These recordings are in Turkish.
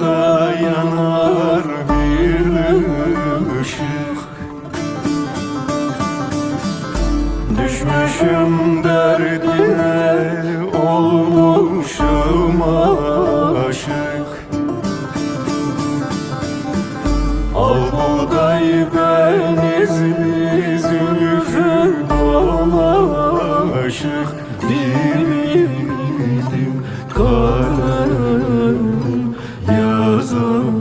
dağ yanar bir ışık. Düşmüşüm derdine olmuşum aşık. Al buğday benizli dolaşık Dilim kalem yazar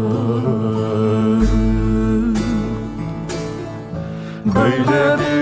Böyle bir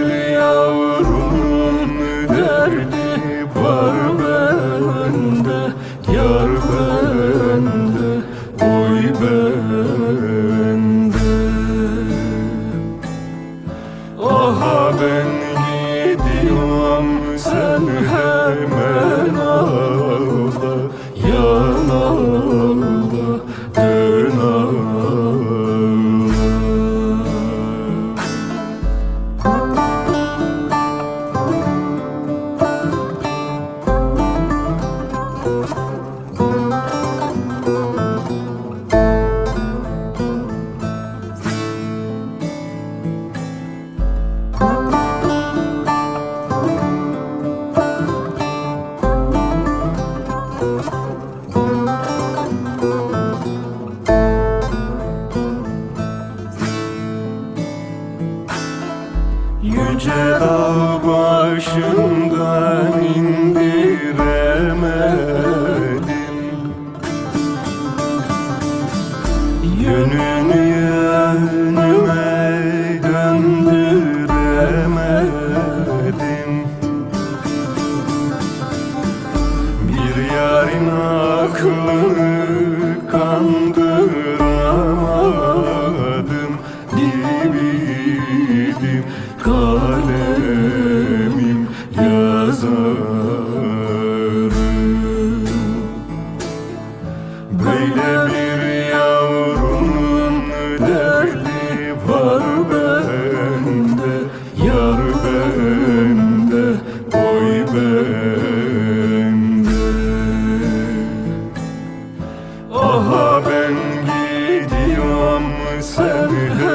aklını kandıramadım gibiydim. Kalemim yazarım. Böyle bir yavrumun derdi var bende. Yarım Aha ben gidiyorum sen de